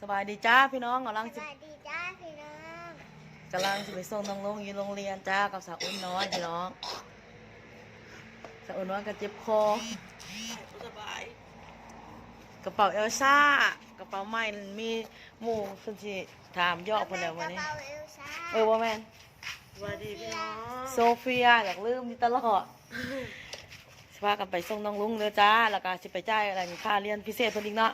สบายดีจ้าพี่น้องกำลังสสิวัสดีจ้าพี่น้องกำลังสิไปส่งน้องลงอยู่โรงเรียนจ้ากับสาวอุ้นน้อยพี่น้องสาวอุ้นน้อยก็เจ็บคอสบายกระเป๋าเอลซ่ากระเป๋าใหม่มีหมู่เพิ่นสิถามยอกเพิ่นแล้ววันนี้กระเป๋าเอลซ่าเออว่าแม่นสวัสดีพี่น้องโซเฟียอยากลืมนี่ตลอดสิพากันไปส่งน้องลุงเด้อจ้าแล้วก็สิไปจ่ายอะไรนี่ค่าเรียนพิเศษเพิ่นอีกเนาะ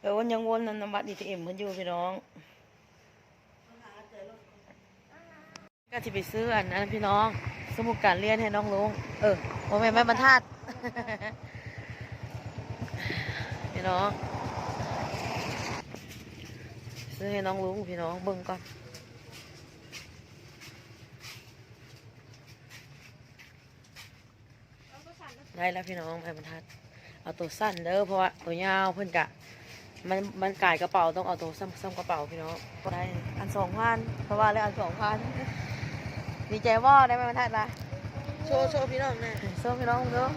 เออวันยังวนนันนำบัตรดีทีเอ็มเพิ่นอยู่พี่น้องก็จะไปซื้ออันนั้นพี่น้อง สมุดการเรียนให้น้องลุงเออโมแม่แม่บรรทัดพี่น้อง ซื้อให้น้องลุงพี่น้องเบิ่งก่อนได้แล้วพี่น้องแม่บรรทัด เอาตัวสั้นเด้อเพราะว่าตัวยาวเพิ่นกะ มันมันกายกระเป๋าต้องเอาตัวซ้ำซ้ำกระเป๋าพี่น้องก็ได้อันสองพันเพราะว่าเลยอันสองพันดีใจว่าได้ไหมบรรทัดละโชว์โชว์พี่น้องแน่ส้มพี่น้องเด้อ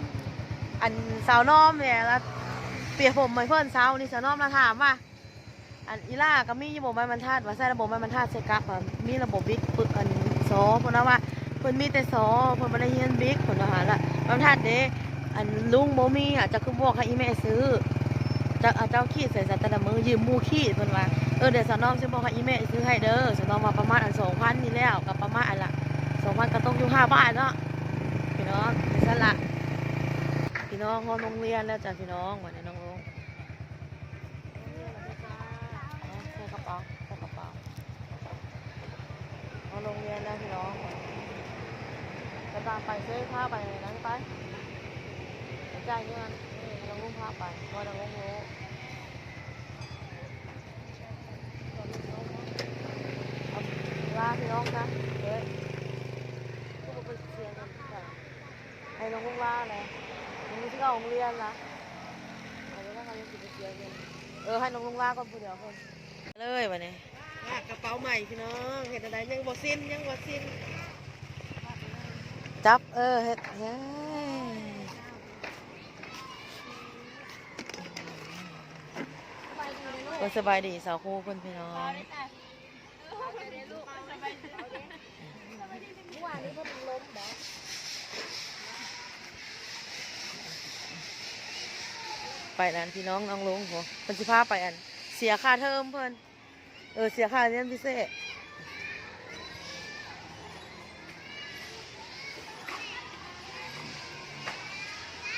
อันสาวน้อมเนี่ยแล้วเปียกผมเหมือนเพื่อนสาวนี่สาวน้อมมาถามว่าอันอีล่าก็มีระบบไม้บรรทัดว่าใส่ระบบไม้บรรทัดใส่กักว่ามีระบบบิ๊กปึกอันซอเพราะนะว่าเพิ่นมีแต่ซอเพิ่นบ่ได้เรียนบิ๊กเพิ่นว่าหาละบรรทัดเด้อันลุงบ่มีอะจะคือบอกให้อีแม่ซื้อจะ เอาเจ้าขีดใส่สัตว์แต่ละมือยืมมูขีดเพิ่นว่าเออเดี๋ยวสาวน้อมสิบอกให้อีแม่ซื้อให้เด้อสน้อมมาประมาณอัน2,000นี่แล้วก็ประมาณอันละ2,000ก็ตกอยู่5บาทเนาะพี่น้องไปสละพี่น้องห้องโรงเรียนแล้วจ้ะพี่น้องวันนี้น้องลงใส่กระเป๋าใส่กระเป๋าห้องโรงเรียนแล้วพี่น้องจะตามไปซื้อผ้าไปนั้นไปจ่ายเงิน นี่น้องลุงพาไปเพราะน้องลุงรู้อลาพี่น้องนะเฮ้ยพวกเราไปเสียกันไหนให้น้องลุงล่าเลยน้องที่เข้าโรงเรียนนะเอาไว้แล้วเขาจะสิไปเสียเงินเออให้น้องลุงล่าก่อนผู้เดียวคนเลยวันนี้อะกระเป๋าใหม่พี่น้องเห็นอะไรยังบ่สิ้นยังบ่สิ้นจับเออเฮ็ดเฮ้ย ก็สบายดีสาวครูเพื่อนพี่น้องไปนั่นพี่น้องน้องลุงโหเพิ่นสิพาไปอัน เสียค่าเทอมเพิ่นเออเสียค่าเรียนพิเศษ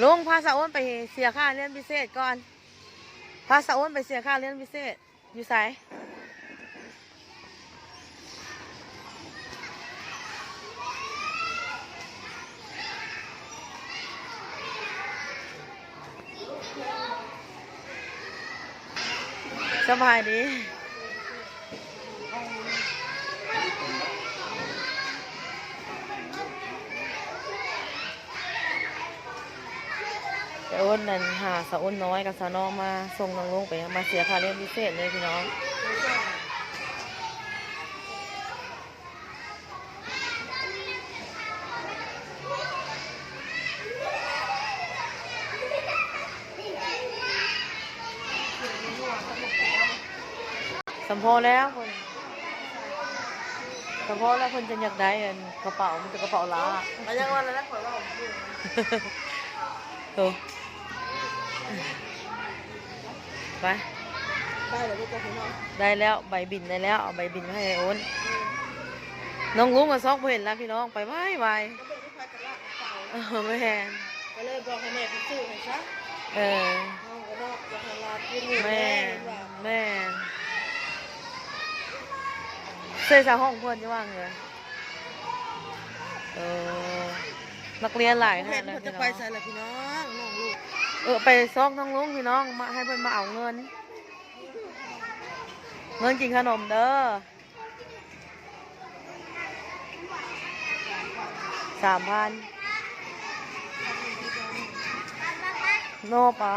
ลุงพาสาวอ้นไปเสียค่าเรียนพิเศษก่อนาสาวอ้นไปเสียค่าเรียนพิเศษ อยู่ไสสบายดี แต่อ้นนั่นหาสาวอ้นน้อยกับสาวน้องมาส่งน้องลุงไปมาเสียค่าเรียนพิเศษเลยพี่น้องสัมพอแล้วคนสัมพอแล้วคนจะอยากได้อันกระเป๋ามันจะกระเป๋าล้ามายังวันแล้วนะขอเราโต ไป ได้เลยลูกพี่น้องได้แล้วใบบินได้แล้วเอาใบบินมาให้ไอ้โอนน้องลุงมาซอกบ่เห็นแล้วพี่น้องไปไว้ไวก็เป็นลูกค้ากระลาเปล่าเออไม่แพงก็เลยบอกให้แม่ไปซื้อให้ซะเออน้องก็นอกจะให้ลากินหมูแม่ว่าแม่เสื้อสาวห้องเพื่อนจะว่างเลยเออนักเรียนหลายเห็ขานดแล้วเพิ่นพี่จะน้ไปอง ใส่ละพี่น้องน้องลูก เออไปซอกน้องลุงพี่น้องมาให้เพิ่อนมาเอาเงิน เงินกินขนมเด้อสามพันโนปะ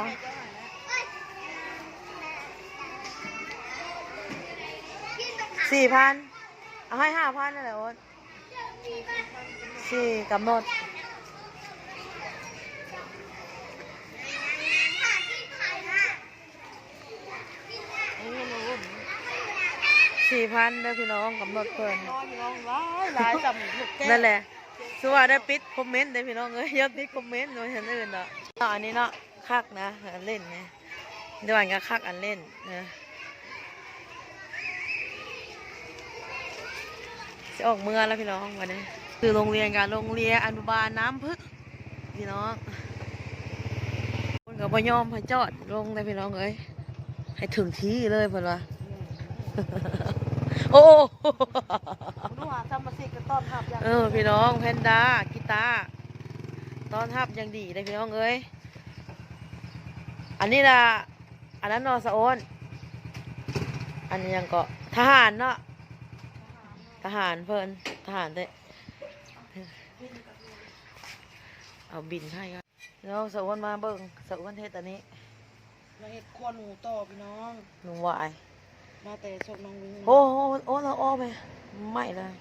สี่พันเอาให้ห้าพันนั่นแหละโอ๊ตสี่กำหนด ผ่าน สี่พันเด้อพี่น้องกำหนดเพิ่นน้อยพี่น้องหลายหลายจำลูกแก้วนั่นแหละสว่าได้ปิดคอมเมนต์เด้พี่น้องเอ้ยอย่าปิดคอมเมนต์โดยฉันอื่นเนาะอันนี้เนาะคักนะอันเล่นไงเดี๋ยวอันก็คักอันเล่นนะจะออกเมื่อแล้วพี่น้องวันนี้ คือโรงเรียนการโรงเรียนอนุบาลน้ำพึ่งพี่น้องคนกับพยอมพจอดลงเลยพี่น้องเอ้ยให้ถึงที่เลยเพิ่อนว่า โอ้ดูหาทำมาสิกันต้อนรับอย่างเออพี่น้องแพนด้ากีตาร์ต้อนรับอย่างดีเลยพี่น้องเอ้ยอันนี้ล่ะอันนั้นนอสะโอนอันนี้ยังก็ทหารเนาะทหารเพิ่นทหารเด้เอาบินให้ก็แล้วสะโอนมาเบิ่งสะโอนเทศอันนี้มาเห็ดครัวหนูต่อพี่น้องหนุ่มวาย มาแต่ศพน้องวิงโอ้โหโอ้เราอ้อไปไม่เลย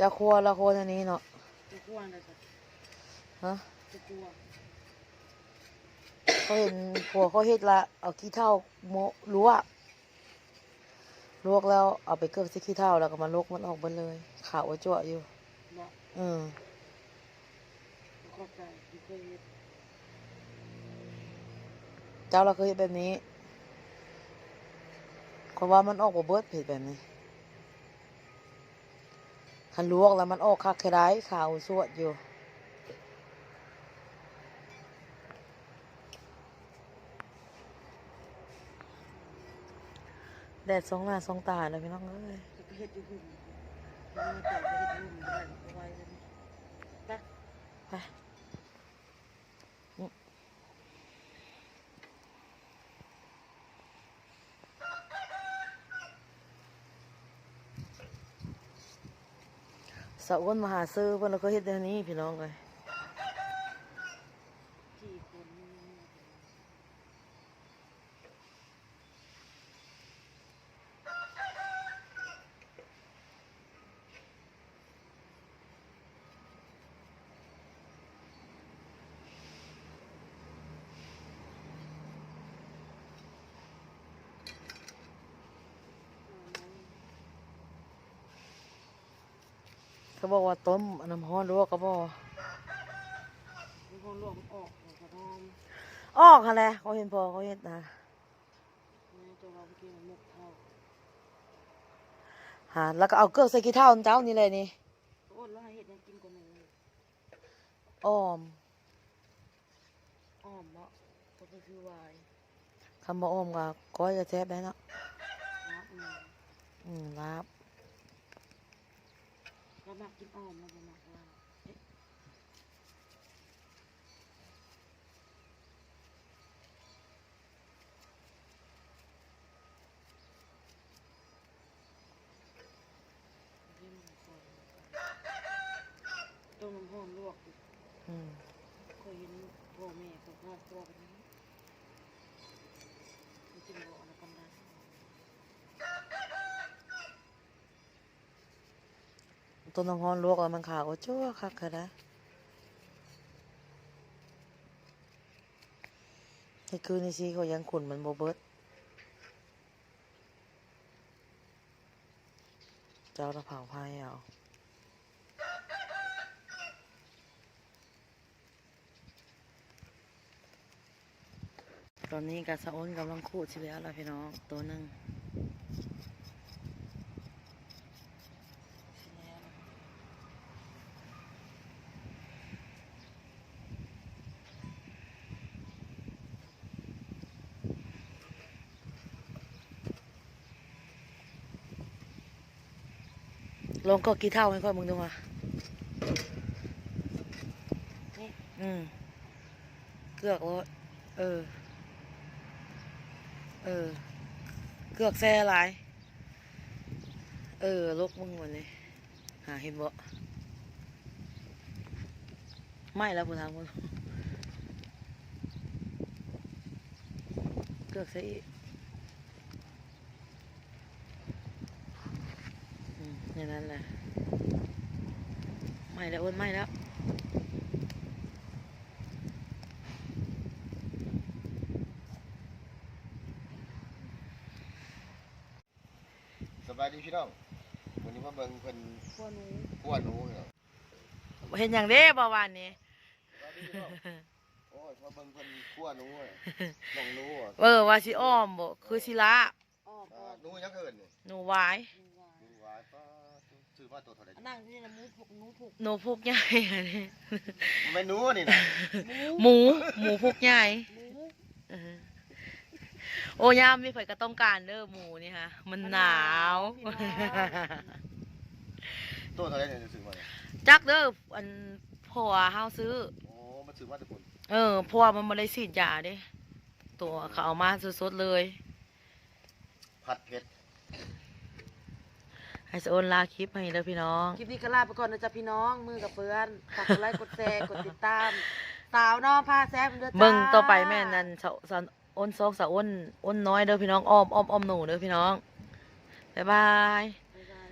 จะครัวละครัวทางนี้เนาะจะกลัวนะจ๊ะฮะจะกลัว เขาเห็นผัวเขาเฮ็ดละเอาขี้เท่าโมลวกลวกแล้วเอาไปเกิบที่ขี้เท่าแล้วก็มาลวกมันออกหมดเลยขาวจั่วะอยู่เนาะอืมเข้าใจที่เคยเห็ดเจ้าเราเคยเฮ็ดแบบนี้เพราะว่ามันออกบ่เบิดเผ็ดแบบนี้คันลวกแล้วมันออกคักแค่ได้ขาวสวดอยู่ แดดสองหน้าสองตาเลยพี่น้องเอ้ยไปเห็ดอยู่หุ่นมาแต่ไปเห็ดหุ่นได้เอาไว้เนไปอืมสาวอ้นมาหาซื้อเพิ่นเราก็เฮ็ดเดี๋ยวนี้พี่น้องเลย กี่คน เขาบอกว่าต้มน้ำร้อนลวกก็บอกมีคนหลวงออกหัวกระทอมออกค่ะแหละเขาเห็นพอเขาเห็นนะแม่จะวางกินหมกเท่าหาแล้วก็เอาเกลือใส่ขี้เท่าเจ้านี่เลยนี่อ้นแล้วให้เห็ดยังกินกว่าหนูอ้อมอ้อมเนาะก็คือวายคำว่าอ้อมก็ก้อยจะแซ่บได้เนาะนะอืมอืมลาบ เรามักกินอ้อมเราบ่มักว่าเอ๊ะต้มน้ำหอมลวกอืมเคยเห็นพ่อแม่เขาพาตัวกันนี้มันจึงบอกอะไรกัน ได้ต้นน้ำร้อนลวกแล้วมันขาวจั่วคักค่ะนะนี่คือนี่สิเขายังขุนมันโบเบิดเจ้าตะเผาพายเอาตอนนี้กาสะอ้นกำลังขูดชิแล้วล่ะพี่น้องตัวหนึ่ง ลองก็กี่เท่าให้ค่อยมึงดูมานี่อืมเกือกรถเออ เออ เกือกแซ่หลาย เออลกมึงหมดเลยหาเห็นบ่ไม่แล้วพูดทางมึงลือกใส่ อย่างนั้นแหละไม่แล้วอ้นไม่แล้วสบายดีพี่น้องวันนี้มาเบิ่งเพิ่นพวกหนูขั้วหนูเหรอเห็นอย่างเด้บ่วานนี้สบายดีพี่น้องโอ้ยมาเบิ่งเพิ่นขั้วหนูอะน้องหนูอะเออว่าสิอ้อมบ่คือสิละอ้อมอ่าอ้อมหนูยังเอิ้นนี่หนูหวายหนูว่าหนูหวายป้า ซื้อมาตัวเท่าไหร่อันนั่งที่นี่นะหมูผูกหนูผูกหนูพุกใหญ่อันนี้มันไม่หนูนี่นะหมูหมูหมูพุกใหญ่หมูเออโอ้ยามมีข่อยก็ต้องการเด้อหมูนี่ฮะมันหนาว ตัวเท่าไหร่เนี่ยจะซื้อมาเนี่ยจักเด้ออันพ่อเฮาซื้อ โอ้มันซื้อมาแต่ปุ่นเออเพราะว่อมันบ่ได้ฉีดยาเด้ ตัวเขาเอามาสดๆเลย ผัดเผ็ด ให้สะโอนลาคลิปให้เด้อพี่น้อง คลิปนี้ก็ลาไปก่อนนะจ๊ะพี่น้อง มือกับเพื่อนฝากกดไลค์กดแชร์กดติดตาม สาวน้องพาแซ่บเด้อจ้าเบิ่งต่อไปแม่นั่นสะสะอ้นซอกสะอ้นอ้นน้อยเด้อพี่น้องอ้อมอ้อมอ้อมหนูเด้อพี่น้องบ๊ายบายบ๊ายบาย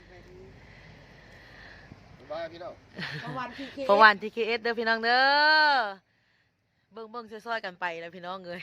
บ๊ายบายสบายพี่น้อง ประวันพีเค ประวันทีเคเอสเด้อพี่น้องเด้อเบิ่งเบิ่งซอยๆกันไปแล้วพี่น้องเอ้ย